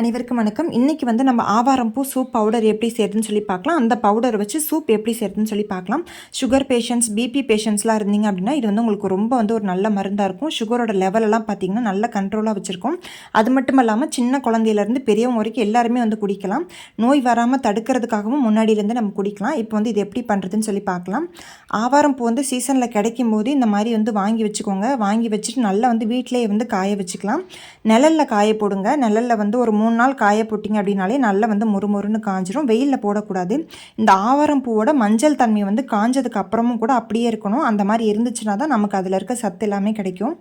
அனைவருக்கும் வணக்கம். இன்றைக்கி வந்து நம்ம ஆவாரம் பூ சூப் பவுடர் எப்படி செய்யறதுன்னு சொல்லி பார்க்கலாம். அந்த பவுடர் வச்சு சூப் எப்படி செய்யறதுன்னு சொல்லி பார்க்கலாம். சுகர் பேஷண்ட்ஸ் பிபி பேஷண்ட்ஸ்லாம் இருந்தீங்க அப்படின்னா இது வந்து உங்களுக்கு ரொம்ப வந்து ஒரு நல்ல மருந்தாக இருக்கும். சுகரோட லெவலெல்லாம் பார்த்தீங்கன்னா நல்ல கண்ட்ரோலாக வச்சுருக்கோம். அது மட்டும் இல்லாமல் சின்ன குழந்தையிலேருந்து பெரியவங்க வரைக்கும் எல்லாருமே வந்து குடிக்கலாம். நோய் வராமல் தடுக்கிறதுக்காகவும் முன்னாடியிலேருந்து நம்ம குடிக்கலாம். இப்போ வந்து இது எப்படி பண்ணுறதுன்னு சொல்லி பார்க்கலாம். ஆவாரம் பூ வந்து சீசனில் கிடைக்கும் போது இந்த மாதிரி வந்து வாங்கி வச்சுக்கோங்க. வாங்கி வச்சுட்டு நல்லா வந்து வீட்டிலேயே வந்து காய வச்சுக்கலாம். நிழலில் காய போடுங்க. நிழலில் வந்து ஒரு மூணு மூணு நாள் காய போட்டிங்க அப்படின்னாலே நல்லா வந்து முறுமுறுன்னு காஞ்சிரும். வெயிலில் போடக்கூடாது. இந்த ஆவாரம் பூவோட மஞ்சள் தன்மை வந்து காஞ்சதுக்கு அப்புறமும் கூட அப்படியே இருக்கணும். அந்த மாதிரி இருந்துச்சுன்னா தான் நமக்கு அதில் இருக்க சத்து எல்லாமே கிடைக்கும்.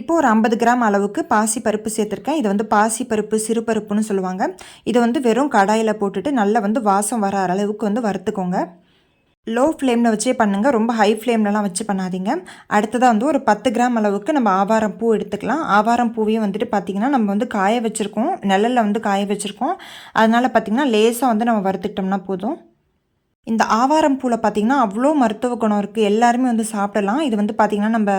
இப்போ ஒரு ஐம்பது கிராம் அளவுக்கு பாசி பருப்பு சேர்த்துருக்கேன். இது வந்து பாசி பருப்பு சிறுபருப்புன்னு சொல்லுவாங்க. இதை வந்து வெறும் கடாயில் போட்டுட்டு நல்லா வந்து வாசம் வர அளவுக்கு வந்து வறுத்துக்கோங்க. லோ ஃப்ளேமில் வச்சே பண்ணுங்கள் ரொம்ப ஹை ஃப்ளேம்லலாம் வச்சு பண்ணாதீங்க. அடுத்ததாக வந்து ஒரு பத்து கிராம் அளவுக்கு நம்ம ஆவாரம் பூ எடுத்துக்கலாம். ஆவாரம் பூவையும் வந்துட்டு பார்த்திங்கன்னா நம்ம வந்து காய வச்சுருக்கோம். நிழலில் வந்து காய வச்சுருக்கோம். அதனால் பார்த்திங்கன்னா லேசாக வந்து நம்ம வறுத்துக்கிட்டோம்னா போதும். இந்த ஆவாரம் பூவில் பார்த்திங்கன்னா அவ்வளோ மருத்துவ குணம் இருக்குது எல்லாருமே வந்து சாப்பிடலாம். இது வந்து பார்த்திங்கன்னா நம்ம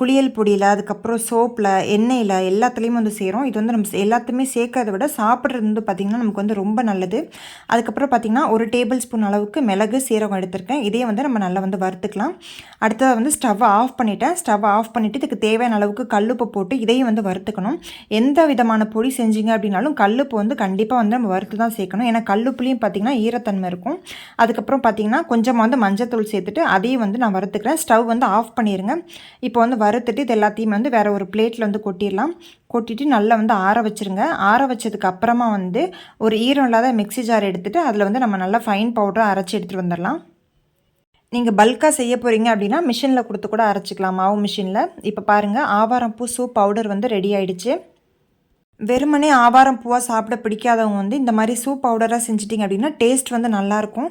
குளியல் பொடியில் அதுக்கப்புறம் சோப்பில் எண்ணெயில் எல்லாத்துலேயும் வந்து சேரும். இது வந்து நம்ம எல்லாத்தையுமே சேர்க்கறத விட சாப்பிட்றது வந்து பார்த்திங்கன்னா நமக்கு வந்து ரொம்ப நல்லது. அதுக்கப்புறம் பார்த்திங்கன்னா ஒரு டேபிள் ஸ்பூன் அளவுக்கு மிளகு சீரகம் எடுத்திருக்கேன். இதே வந்து நம்ம நல்லா வந்து வறுத்துக்கலாம். அடுத்ததாக வந்து ஸ்டவ்வை ஆஃப் பண்ணிவிட்டேன் ஸ்டவ்வை ஆஃப் பண்ணிவிட்டு இதுக்கு தேவையான அளவுக்கு கல்லுப்பு போட்டு இதையும் வந்து வறுத்துக்கணும். எந்த விதமான பொடி செஞ்சீங்க அப்படின்னாலும் கல்லுப்பு வந்து கண்டிப்பாக வந்து நம்ம வறுத்து தான் சேர்க்கணும். ஏன்னா கல்லுப்புலேயும் பார்த்திங்கன்னா ஈரத்தன்மை இருக்கும். அதுக்கப்புறம் பார்த்தீங்கன்னா கொஞ்சமாக வந்து மஞ்சத்தூள் சேர்த்துட்டு அதையும் வந்து நான் வறுத்துக்கிறேன். ஸ்டவ் வந்து ஆஃப் பண்ணிடுங்க இப்போ வந்து வறுத்துட்டு இது எல்லாத்தையும் வந்து வேறு ஒரு பிளேட்டில் வந்து கொட்டிடலாம். கொட்டிட்டு நல்லா வந்து ஆற வச்சுருங்க. ஆற வச்சதுக்கு அப்புறமா வந்து ஒரு ஈரம் இல்லாத மிக்சி ஜார் எடுத்துகிட்டு அதில் வந்து நம்ம நல்லா ஃபைன் பவுடரை அரைச்சி எடுத்துகிட்டு வந்துடலாம். நீங்கள் பல்காக செய்ய போகிறீங்க அப்படின்னா மிஷினில் கொடுத்து கூட அரைச்சிக்கலாம். மாவு மிஷினில் இப்போ பாருங்கள் ஆவாரம் பூ சூப் பவுடர் வந்து ரெடி ஆகிடுச்சு வெறுமனே ஆவாரம் பூவாக சாப்பிட பிடிக்காதவங்க வந்து இந்த மாதிரி சூப் பவுடராக செஞ்சிட்டிங்க அப்படின்னா டேஸ்ட் வந்து நல்லாயிருக்கும்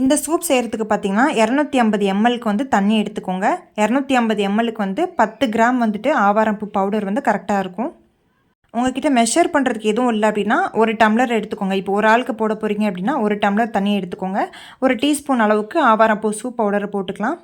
இந்த சூப் செய்கிறதுக்கு பார்த்தீங்கன்னா இரநூத்தி ஐம்பது எம்எல்க்கு வந்து தண்ணி எடுத்துக்கோங்க. இரநூத்தி ஐம்பது எம்எல்க்கு வந்து பத்து கிராம் வந்துட்டு ஆவாரம்பூ பவுடர் வந்து கரெக்டாக இருக்கும். உங்ககிட்ட மெஷர் பண்ணுறதுக்கு எதுவும் இல்லை அப்படின்னா ஒரு டம்ளர் எடுத்துக்கோங்க. இப்போ ஒரு ஆளுக்கு போட போகிறீங்க அப்படின்னா ஒரு டம்ளர் தண்ணி எடுத்துக்கோங்க. ஒரு டீஸ்பூன் அளவுக்கு ஆவாரம்பூ சூப் பவுடரை போட்டுக்கலாம்.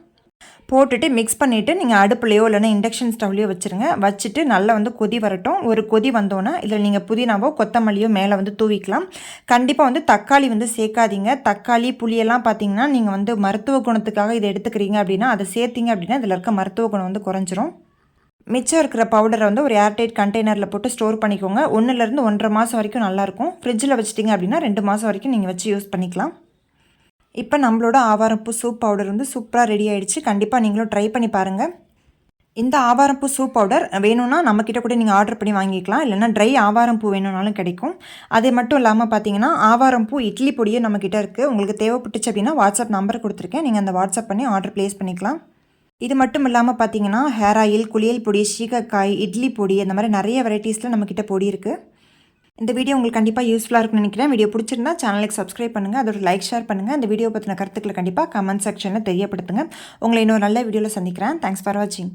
போட்டுட்டு மிக்ஸ் பண்ணிவிட்டு நீங்கள் அடுப்புலையோ இல்லைனா இண்டக்ஷன் ஸ்டவ்லையோ வச்சுருங்க. வச்சுட்டு நல்லா வந்து கொதி வரட்டும். ஒரு கொதி வந்தோன்னே இதில் நீங்கள் புதினாவோ கொத்தமல்லியோ மேலே வந்து தூவிக்கலாம். கண்டிப்பாக வந்து தக்காளி வந்து சேர்க்காதீங்க. தக்காளி புளியெல்லாம் பார்த்தீங்கன்னா நீங்கள் வந்து மருத்துவ குணத்துக்காக இதை எடுத்துக்கிறீங்க அப்படின்னா அதை சேர்த்திங்க அப்படின்னா இதில் இருக்க மருத்துவ குணம் வந்து குறைஞ்சிரும். மிச்சம் இருக்கிற பவுடரை வந்து ஒரு ஏர்டைட் கண்டெய்னரில் போட்டு ஸ்டோர் பண்ணிக்கோங்க. ஒன்றுலேருந்து ஒன்றரை மாதம் வரைக்கும் நல்லாயிருக்கும் ஃப்ரிட்ஜில் வச்சிட்டிங்க அப்படின்னா ரெண்டு மாதம் வரைக்கும் நீங்கள் வச்சு யூஸ் பண்ணிக்கலாம். இப்போ நம்மளோட ஆவாரம்பூ சூப் பவுடர் வந்து சூப்பராக ரெடி ஆகிடுச்சு கண்டிப்பாக நீங்களும் ட்ரை பண்ணி பாருங்கள் இந்த ஆவாரம்பூ சூப் பவுடர் வேணும்னா நம்மக்கிட்ட கூட நீங்கள் ஆர்டர் பண்ணி வாங்கிக்கலாம். இல்லைனா ட்ரை ஆவாரம்பூ வேணும்னாலும் கிடைக்கும். அது மட்டும் இல்லாமல் பார்த்தீங்கன்னா ஆவாரம்பூ இட்லி பொடியும் நம்மக்கிட்ட இருக்குது உங்களுக்கு தேவைப்பட்டுச்சு அப்படின்னா வாட்ஸ்அப் நம்பர் கொடுத்துருக்கேன். நீங்கள் அந்த வாட்ஸ்அப் பண்ணி ஆர்டர் ப்ளேஸ் பண்ணிக்கலாம். இது மட்டும் இல்லாமல் பார்த்தீங்கன்னா ஹேர் ஆயில் குளியல் பொடி சீகக்காய் இட்லி பொடி அந்த மாதிரி நிறைய வெரைட்டிஸில் நம்மக்கிட்ட பொடி இருக்குது இந்த வீடியோ உங்களுக்கு கண்டிப்பாக யூஸ்ஃபுல்லாக இருக்கும்னு நினைக்கிறேன். வீடியோ பிடிச்சிருந்தா சேனலுக்கு சப்ஸ்கிரைப் பண்ணுங்கள் அதோட லைக் ஷேர் பண்ணுங்கள் இந்த வீடியோ பற்றின கருத்துக்களை கண்டிப்பாக கமெண்ட் செக்ஷனில் தெரியப்படுத்துங்க. உங்களை இன்னொரு நல்ல வீடியோவில் சந்திக்கிறேன். தேங்க்ஸ் ஃபார் வாட்சிங்